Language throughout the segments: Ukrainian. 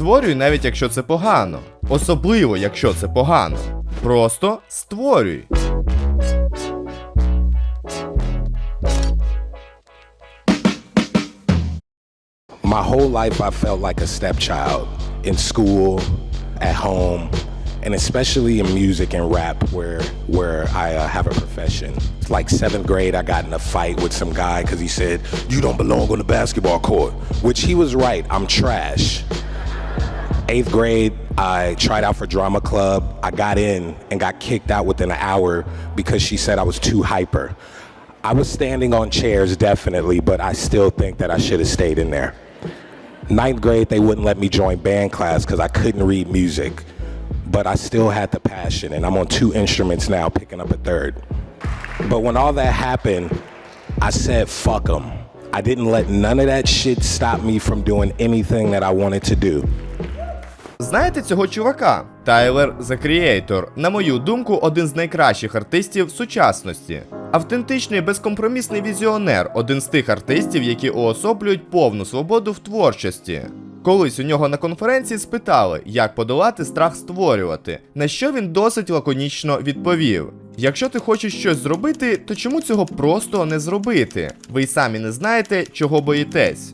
Створюй, навіть якщо це погано. Особливо, якщо це погано. Просто створюй. My whole life, I felt like a stepchild in school, at home, and especially in music and rap, where where I uh, have a profession. It's like seventh grade, I got in a fight with some guy because he said you don't belong on the basketball court, which he was right. I'm trash. Eighth grade, I tried out for drama club. I got in and got kicked out within an hour because she said I was too hyper. I was standing on chairs definitely, but I still think that I should have stayed in there. Ninth grade, they wouldn't let me join band class because I couldn't read music, but I still had the passion, and I'm on two instruments now, picking up a third. But when all that happened, I said, fuck them. I didn't let none of that shit stop me from doing anything that I wanted to do. Знаєте цього чувака? Тайлер The Creator, на мою думку, один з найкращих артистів сучасності. Автентичний безкомпромісний візіонер, один з тих артистів, які уособлюють повну свободу в творчості. Колись у нього на конференції спитали, як подолати страх створювати, на що він досить лаконічно відповів: Якщо ти хочеш щось зробити, то чому цього просто не зробити? Ви й самі не знаєте, чого боїтесь.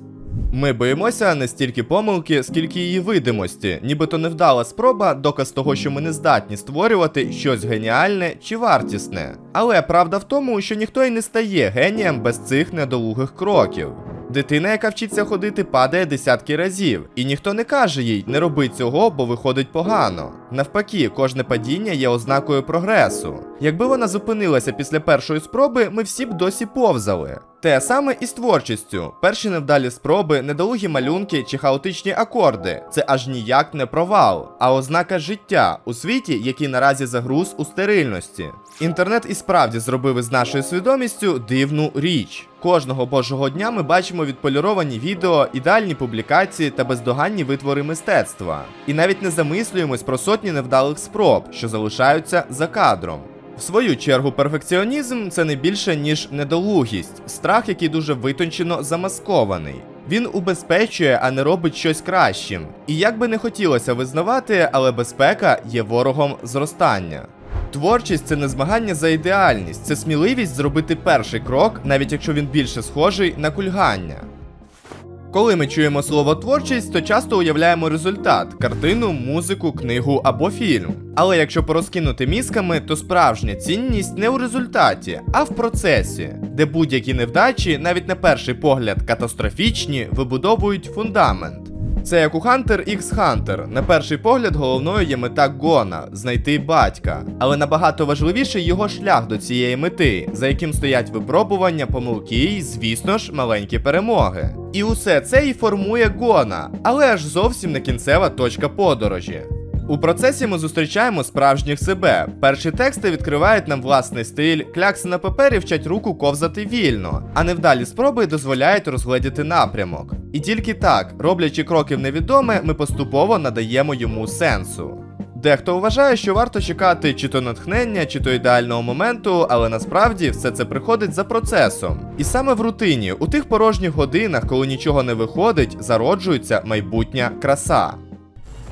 Ми боїмося не стільки помилки, скільки її видимості, нібито невдала спроба, доказ того, що ми не здатні створювати щось геніальне чи вартісне. Але правда в тому, що ніхто й не стає генієм без цих недолугих кроків. Дитина, яка вчиться ходити, падає десятки разів, і ніхто не каже їй не роби цього, бо виходить погано. Навпаки, кожне падіння є ознакою прогресу. Якби вона зупинилася після першої спроби, ми всі б досі повзали. Те саме і з творчістю. Перші невдалі спроби, недолугі малюнки чи хаотичні акорди це аж ніяк не провал, а ознака життя у світі, який наразі загруз у стерильності. Інтернет і справді зробив із нашою свідомістю дивну річ. Кожного божого дня ми бачимо відполіровані відео, ідеальні публікації та бездоганні витвори мистецтва. І навіть не замислюємось про сотні невдалих спроб, що залишаються за кадром. В свою чергу, перфекціонізм це не більше ніж недолугість, страх, який дуже витончено замаскований. Він убезпечує, а не робить щось кращим. І як би не хотілося визнавати, але безпека є ворогом зростання. Творчість це не змагання за ідеальність, це сміливість зробити перший крок, навіть якщо він більше схожий на кульгання. Коли ми чуємо слово творчість, то часто уявляємо результат картину, музику, книгу або фільм. Але якщо порозкинути мізками, то справжня цінність не у результаті, а в процесі, де будь-які невдачі, навіть на перший погляд катастрофічні, вибудовують фундамент. Це як у Hunter x Hunter. На перший погляд головною є мета Гона знайти батька. Але набагато важливіший його шлях до цієї мети, за яким стоять випробування, помилки і, звісно ж, маленькі перемоги. І усе це і формує Гона, але аж зовсім не кінцева точка подорожі. У процесі ми зустрічаємо справжніх себе. Перші тексти відкривають нам власний стиль, клякси на папері вчать руку ковзати вільно, а невдалі спроби дозволяють розгледіти напрямок. І тільки так, роблячи кроки в невідоме, ми поступово надаємо йому сенсу. Дехто вважає, що варто чекати чи то натхнення, чи то ідеального моменту, але насправді все це приходить за процесом. І саме в рутині, у тих порожніх годинах, коли нічого не виходить, зароджується майбутня краса.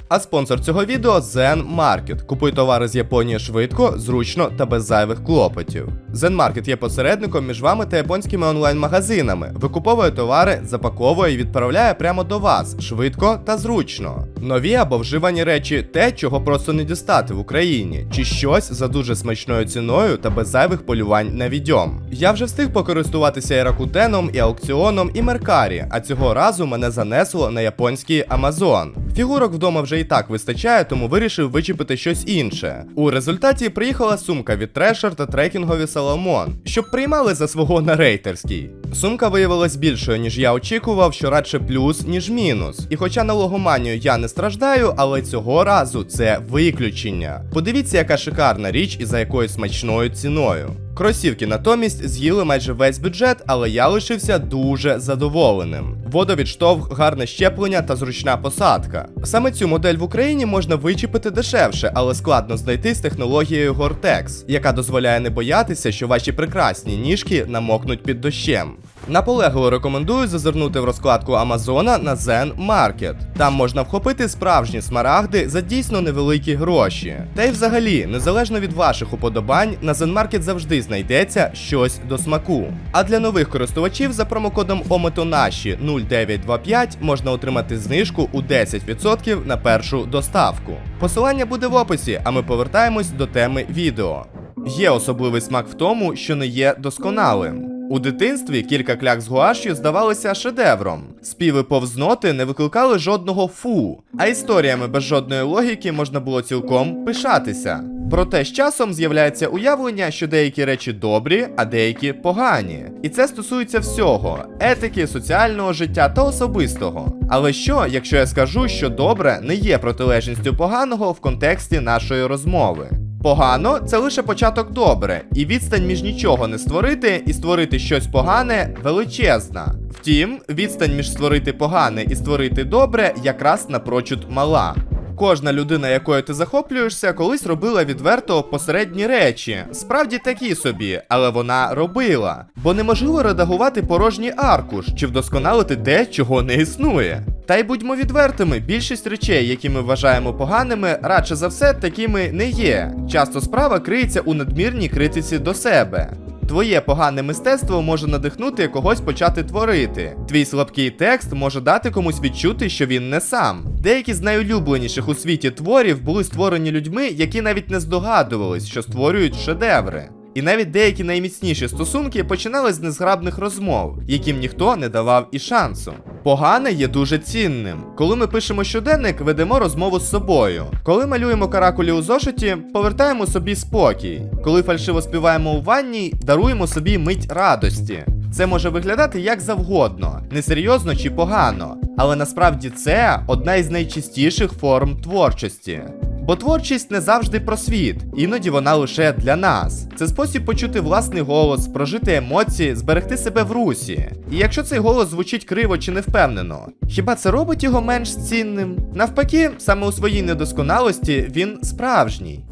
А спонсор цього відео Zen Market. Купуй товари з Японії швидко, зручно та без зайвих клопотів. Zen Market є посередником між вами та японськими онлайн-магазинами. Викуповує товари, запаковує і відправляє прямо до вас швидко та зручно. Нові або вживані речі те, чого просто не дістати в Україні, чи щось за дуже смачною ціною та без зайвих полювань на відьом. Я вже встиг покористуватися і Ракутеном, і аукціоном, і Меркарі, а цього разу мене занесло на японський Amazon. Фігурок вдома вже і так вистачає, тому вирішив вичепити щось інше. У результаті приїхала сумка від Трешер та трекінгові Соломон, щоб приймали за свого на рейтерський. Сумка виявилась більшою, ніж я очікував, що радше плюс, ніж мінус. І хоча на логоманію я не страждаю, але цього разу це виключення. Подивіться, яка шикарна річ і за якою смачною ціною. Кросівки натомість з'їли майже весь бюджет, але я лишився дуже задоволеним. Водовідштовх, гарне щеплення та зручна посадка. Саме цю модель в Україні можна вичепити дешевше, але складно знайти з технологією Gore-Tex, яка дозволяє не боятися, що ваші прекрасні ніжки намокнуть під дощем. Наполегливо рекомендую зазирнути в розкладку Амазона на Zen Market. Там можна вхопити справжні смарагди за дійсно невеликі гроші. Та й взагалі, незалежно від ваших уподобань, на Zen Market завжди знайдеться щось до смаку. А для нових користувачів за промокодом ОМЕТОНАШІ 0925 можна отримати знижку у 10% на першу доставку. Посилання буде в описі, а ми повертаємось до теми відео. Є особливий смак в тому, що не є досконалим. У дитинстві кілька кляк з гуашю здавалися шедевром. Співи повзноти не викликали жодного фу, а історіями без жодної логіки можна було цілком пишатися. Проте з часом з'являється уявлення, що деякі речі добрі, а деякі погані. І це стосується всього: етики, соціального життя та особистого. Але що, якщо я скажу, що добре не є протилежністю поганого в контексті нашої розмови? Погано це лише початок добре, і відстань між нічого не створити і створити щось погане величезна. Втім, відстань між створити погане і створити добре якраз напрочуд мала. Кожна людина, якою ти захоплюєшся, колись робила відверто посередні речі. Справді такі собі, але вона робила. Бо неможливо редагувати порожній аркуш чи вдосконалити те, чого не існує. Та й будьмо відвертими, більшість речей, які ми вважаємо поганими, радше за все такими не є. Часто справа криється у надмірній критиці до себе. Твоє погане мистецтво може надихнути когось почати творити. Твій слабкий текст може дати комусь відчути, що він не сам. Деякі з найулюбленіших у світі творів були створені людьми, які навіть не здогадувались, що створюють шедеври. І навіть деякі найміцніші стосунки починали з незграбних розмов, яким ніхто не давав і шансу. Погане є дуже цінним. Коли ми пишемо щоденник, ведемо розмову з собою. Коли малюємо каракулі у зошиті, повертаємо собі спокій. Коли фальшиво співаємо у ванні, даруємо собі мить радості. Це може виглядати як завгодно, несерйозно чи погано, але насправді це одна із найчистіших форм творчості. Бо творчість не завжди про світ, іноді вона лише для нас. Це спосіб почути власний голос, прожити емоції, зберегти себе в русі. І якщо цей голос звучить криво чи невпевнено, хіба це робить його менш цінним? Навпаки, саме у своїй недосконалості він справжній.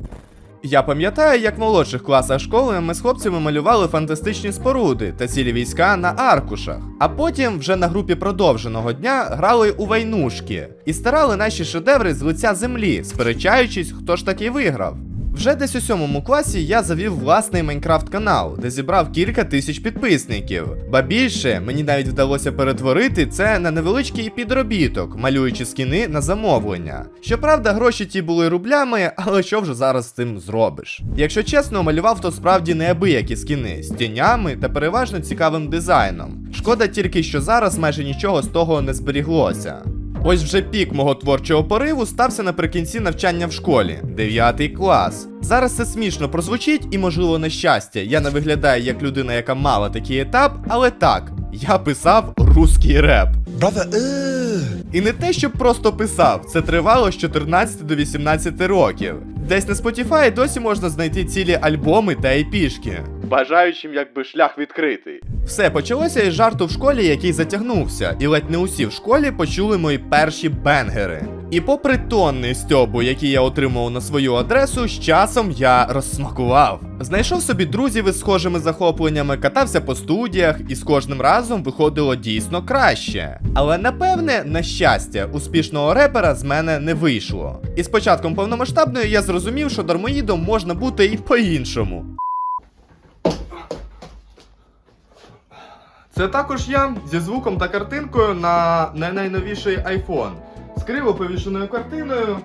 Я пам'ятаю, як в молодших класах школи ми з хлопцями малювали фантастичні споруди та цілі війська на аркушах. А потім, вже на групі продовженого дня, грали у войнушки і старали наші шедеври з лиця землі, сперечаючись, хто ж таки виграв. Вже десь у сьомому класі я завів власний Майнкрафт канал, де зібрав кілька тисяч підписників. Ба більше мені навіть вдалося перетворити це на невеличкий підробіток, малюючи скіни на замовлення. Щоправда, гроші ті були рублями, але що вже зараз з цим зробиш? Якщо чесно, малював то справді неабиякі скіни з тінями та переважно цікавим дизайном. Шкода тільки, що зараз майже нічого з того не зберіглося. Ось вже пік мого творчого пориву стався наприкінці навчання в школі, 9 клас. Зараз це смішно прозвучить і, можливо, на щастя, я не виглядаю як людина, яка мала такий етап, але так, я писав русський реп. І не те, щоб просто писав, це тривало з 14 до 18 років. Десь на Spotify досі можна знайти цілі альбоми та епішки. Бажаючим якби шлях відкритий. Все почалося із жарту в школі, який затягнувся, і ледь не усі в школі почули мої перші бенгери. І попри тонни стьобу, які я отримав на свою адресу, з часом я розсмакував. Знайшов собі друзів із схожими захопленнями, катався по студіях, і з кожним разом виходило дійсно краще. Але напевне, на щастя, успішного репера з мене не вийшло. І з початком повномасштабної я зрозумів, що дармоїдом можна бути і по-іншому. Це також я зі звуком та картинкою на найновіший iPhone. З криво повішеною картиною,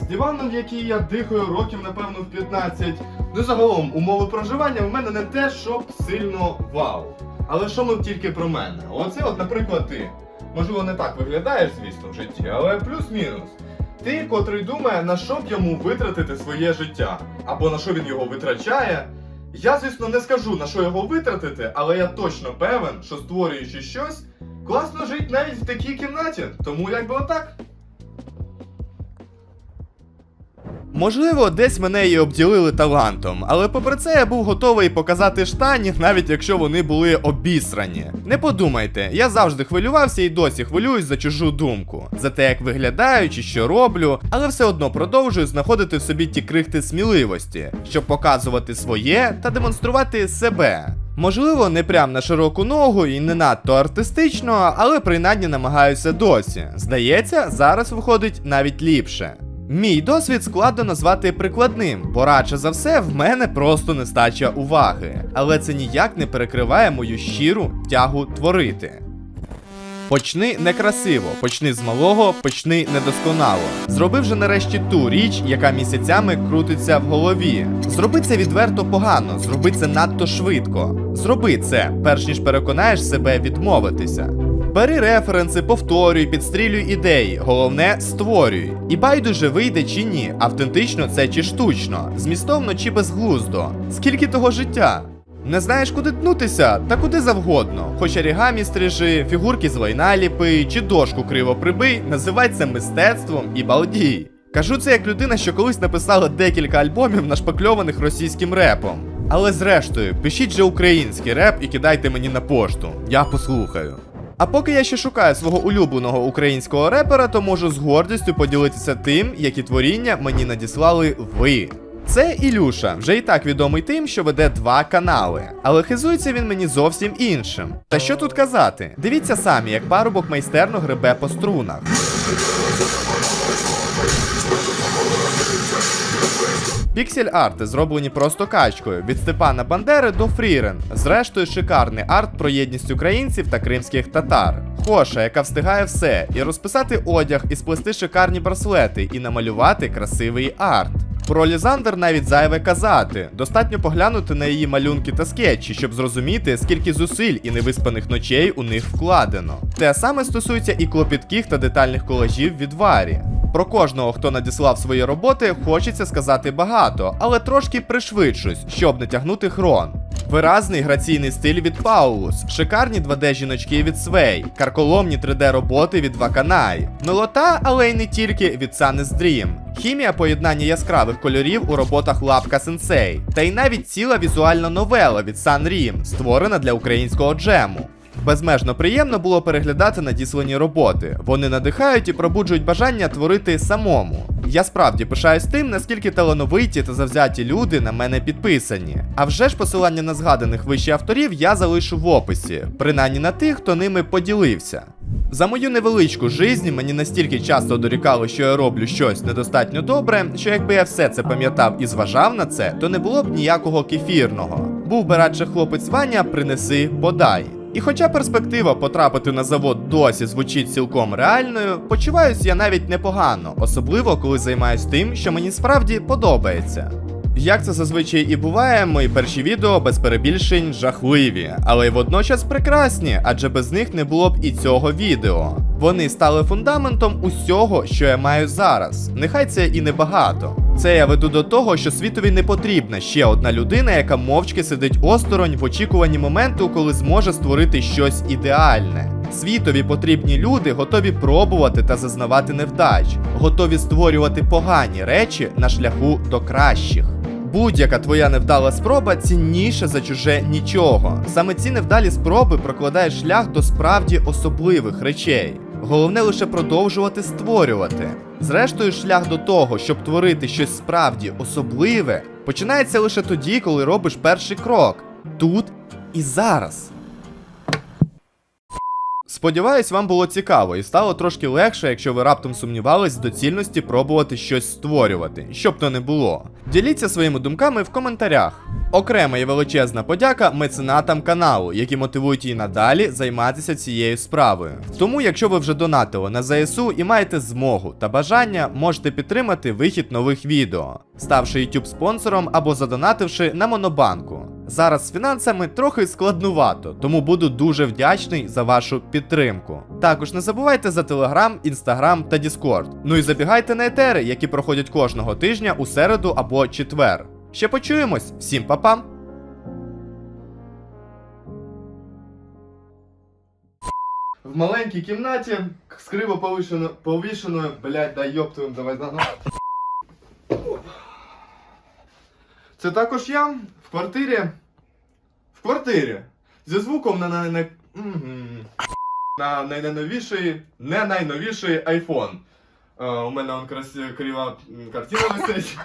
з диваном, який я дихаю років, напевно, в 15. Ну загалом, умови проживання в мене не те, щоб сильно вау. Але що ми тільки про мене? Оце, от, наприклад, ти. Можливо, не так виглядаєш, звісно, в житті, але плюс-мінус. Ти, котрий думає, на що б йому витратити своє життя, або на що він його витрачає. Я, звісно, не скажу на що його витратити, але я точно певен, що створюючи щось, класно жити навіть в такій кімнаті. Тому якби отак. Можливо, десь мене і обділили талантом, але попри це я був готовий показати штані, навіть якщо вони були обісрані. Не подумайте, я завжди хвилювався і досі хвилююсь за чужу думку, за те, як виглядаю чи що роблю, але все одно продовжую знаходити в собі ті крихти сміливості, щоб показувати своє та демонструвати себе. Можливо, не прям на широку ногу і не надто артистично, але принаймні намагаюся досі. Здається, зараз виходить навіть ліпше. Мій досвід складно назвати прикладним, бо радше за все в мене просто нестача уваги. Але це ніяк не перекриває мою щиру тягу творити. Почни некрасиво, почни з малого, почни недосконало. Зроби вже нарешті ту річ, яка місяцями крутиться в голові. Зроби це відверто погано, зроби це надто швидко. Зроби це, перш ніж переконаєш себе відмовитися. Бери референси, повторюй, підстрілюй ідеї. Головне створюй. І байдуже вийде чи ні, автентично це чи штучно, змістовно чи безглуздо. Скільки того життя? Не знаєш, куди тнутися, та куди завгодно. Хоч орігамі стрижи, фігурки з лайна ліпи, чи дошку криво прибий, називай це мистецтвом і балдій. Кажу це як людина, що колись написала декілька альбомів, нашпакльованих російським репом. Але зрештою, пишіть же український реп і кидайте мені на пошту. Я послухаю. А поки я ще шукаю свого улюбленого українського репера, то можу з гордістю поділитися тим, які творіння мені надіслали ви. Це Ілюша, вже і так відомий тим, що веде два канали, але хизується він мені зовсім іншим. Та що тут казати? Дивіться самі, як парубок майстерно гребе по струнах. Піксель арти зроблені просто качкою від Степана Бандери до Фрірен. Зрештою, шикарний арт про єдність українців та кримських татар. Хоша, яка встигає все, і розписати одяг, і сплести шикарні браслети, і намалювати красивий арт. Про Лізандр навіть зайве казати. Достатньо поглянути на її малюнки та скетчі, щоб зрозуміти, скільки зусиль і невиспаних ночей у них вкладено. Те саме стосується і клопітких та детальних колажів від Варі. Про кожного, хто надіслав свої роботи, хочеться сказати багато, але трошки пришвидшусь, щоб не тягнути хрон. Виразний граційний стиль від Паулус, шикарні 2D жіночки від Свей, карколомні 3D роботи від Ваканай, милота, але й не тільки від Sun's Dream, хімія поєднання яскравих кольорів у роботах Лапка Сенсей, та й навіть ціла візуальна новела від Сан Рім, створена для українського джему. Безмежно приємно було переглядати надіслані роботи. Вони надихають і пробуджують бажання творити самому. Я справді пишаюсь тим, наскільки талановиті та завзяті люди на мене підписані. А вже ж посилання на згаданих вище авторів я залишу в описі, принаймні на тих, хто ними поділився. За мою невеличку жизнь мені настільки часто дорікали, що я роблю щось недостатньо добре, що якби я все це пам'ятав і зважав на це, то не було б ніякого кефірного. Був би радше хлопець Ваня, принеси, подай. І хоча перспектива потрапити на завод досі звучить цілком реальною, почуваюсь я навіть непогано, особливо коли займаюсь тим, що мені справді подобається. Як це зазвичай і буває, мої перші відео без перебільшень жахливі, але й водночас прекрасні, адже без них не було б і цього відео. Вони стали фундаментом усього, що я маю зараз. Нехай це і небагато. Це я веду до того, що світові не потрібна ще одна людина, яка мовчки сидить осторонь в очікуванні моменту, коли зможе створити щось ідеальне. Світові потрібні люди, готові пробувати та зазнавати невдач, готові створювати погані речі на шляху до кращих. Будь-яка твоя невдала спроба цінніша за чуже нічого. Саме ці невдалі спроби прокладають шлях до справді особливих речей. Головне лише продовжувати створювати. Зрештою, шлях до того, щоб творити щось справді особливе, починається лише тоді, коли робиш перший крок тут і зараз. Сподіваюсь, вам було цікаво і стало трошки легше, якщо ви раптом сумнівались в доцільності пробувати щось створювати, щоб то не було. Діліться своїми думками в коментарях. Окрема і величезна подяка меценатам каналу, які мотивують її надалі займатися цією справою. Тому, якщо ви вже донатили на ЗСУ і маєте змогу та бажання, можете підтримати вихід нових відео, ставши YouTube спонсором або задонативши на Монобанку. Зараз з фінансами трохи складнувато, тому буду дуже вдячний за вашу підтримку. Також не забувайте за Телеграм, Інстаграм та Діскорд. Ну і забігайте на етери, які проходять кожного тижня у середу або четвер. Ще почуємось, всім па-пам! В маленькій кімнаті з криво повішеною, повішеною, блядь, дай йоптуєм, давай заново. Це також я в квартирі. В квартирі. Зі звуком на най- на найновіший, не найновіший iPhone. Е, у мене он красива картина висить.